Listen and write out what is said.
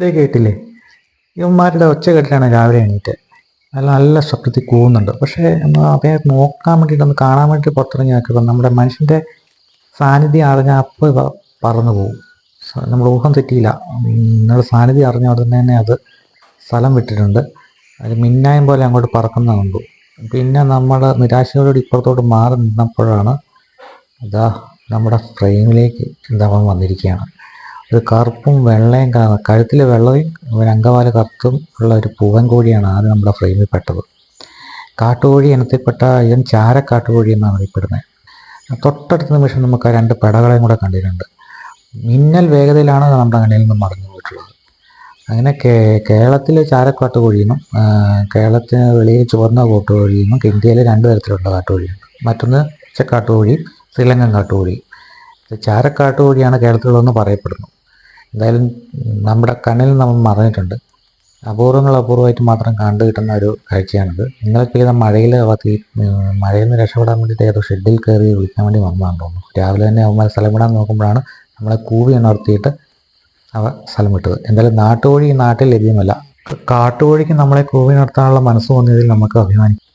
ഇതേ കേട്ടില്ലേ? ഇവന്മാരുടെ ഒച്ച കേട്ടിട്ടാണ് രാവിലെ എണീറ്റ്. നല്ല നല്ല ശബ്ദത്തിൽ കൂവുന്നുണ്ട്. പക്ഷേ നമ്മൾ അവയെ നോക്കാൻ വേണ്ടിയിട്ട് ഒന്ന് കാണാൻ വേണ്ടി പുറത്തിറങ്ങി നോക്കിയപ്പോൾ നമ്മുടെ മനുഷ്യന്റെ സാന്നിധ്യം അറിഞ്ഞാൽ അപ്പോൾ പറന്നു പോകും നമ്മൾ ഊഹം തെറ്റിയില്ല. നിങ്ങളുടെ സാന്നിധ്യം അറിഞ്ഞ ഉടനെ തന്നെ അത് സ്ഥലം വിട്ടിട്ടുണ്ട്. അത് മിന്നായം പോലെ അങ്ങോട്ട് പറക്കുന്ന കണ്ടു പിന്നെ നമ്മൾ നിരാശയോട് ഇപ്പുറത്തോട്ട് മാറി നിന്നപ്പോഴാണ് ഇതാ നമ്മുടെ ഫ്രെയിമിലേക്ക് എന്താ വന്നിരിക്കുകയാണ്. ഒരു കറുപ്പും വെള്ളയും കഴുത്തിൽ വെള്ളയും ഒരു അങ്കവാല കറുത്തും ഉള്ള ഒരു പൂവൻ കോഴിയാണ് ആദ്യം നമ്മുടെ ഫ്രെയിമിൽ പെട്ടത്. കാട്ടുകോഴി ഇനത്തിൽപ്പെട്ട ഇവൻ ചാരക്കാട്ടുകോഴി എന്നാണ് അറിയപ്പെടുന്നത്. തൊട്ടടുത്ത നിമിഷം നമുക്ക് ആ രണ്ട് പെടകളെയും കൂടെ കണ്ടിട്ടുണ്ട്. മിന്നൽ വേഗതയിലാണ് നമ്മുടെ കണ്ണിൽ നിന്ന് മറഞ്ഞു പോയിട്ടുള്ളത്. അങ്ങനെ കേ കേരളത്തിൽ ചാരക്കാട്ടുകോഴിയെന്നും കേരളത്തിന് വെളിയിൽ ചുവന്ന കാട്ടുകോഴിയെന്നും ഇന്ത്യയിൽ രണ്ട് തരത്തിലുള്ള കാട്ടുകോഴിയുണ്ട്. മറ്റൊന്ന് ഉച്ചക്കാട്ടുകോഴി ശ്രീലങ്കൻ കാട്ടുകോഴി. ഇത് ചാരക്കാട്ടുകോഴിയാണ് കേരളത്തിലുള്ളതെന്ന് പറയപ്പെടുന്നു. എന്തായാലും നമ്മുടെ കണ്ണിൽ നമ്മൾ മറഞ്ഞിട്ടുണ്ട് അപൂർവങ്ങൾ അപൂർവമായിട്ട് മാത്രം കണ്ടു കിട്ടുന്ന ഒരു കാഴ്ചയാണിത്. ഇന്നലെ പെയ്ത മഴയിൽ ഈ മഴയിൽ നിന്ന് രക്ഷപ്പെടാൻ വേണ്ടിയിട്ട് ഏതോ ഷെഡിൽ കയറി വിളിക്കാൻ വേണ്ടി വന്നതാണെന്ന് തോന്നുന്നു. രാവിലെ തന്നെ അവന്മാർ സ്ഥലം വിടാൻ നോക്കുമ്പോഴാണ് നമ്മളെ കൂവി ഉണർത്തിയിട്ട് അവ സ്ഥലം വിട്ടത്. എന്തായാലും നാട്ടുകോഴി ഈ നാട്ടിൽ ലഭ്യമല്ല. കാട്ടുകോഴിക്ക് നമ്മളെ കൂവി നിർത്താനുള്ള മനസ്സ് തോന്നിയതിൽ നമുക്ക് അഭിമാനിക്കാം.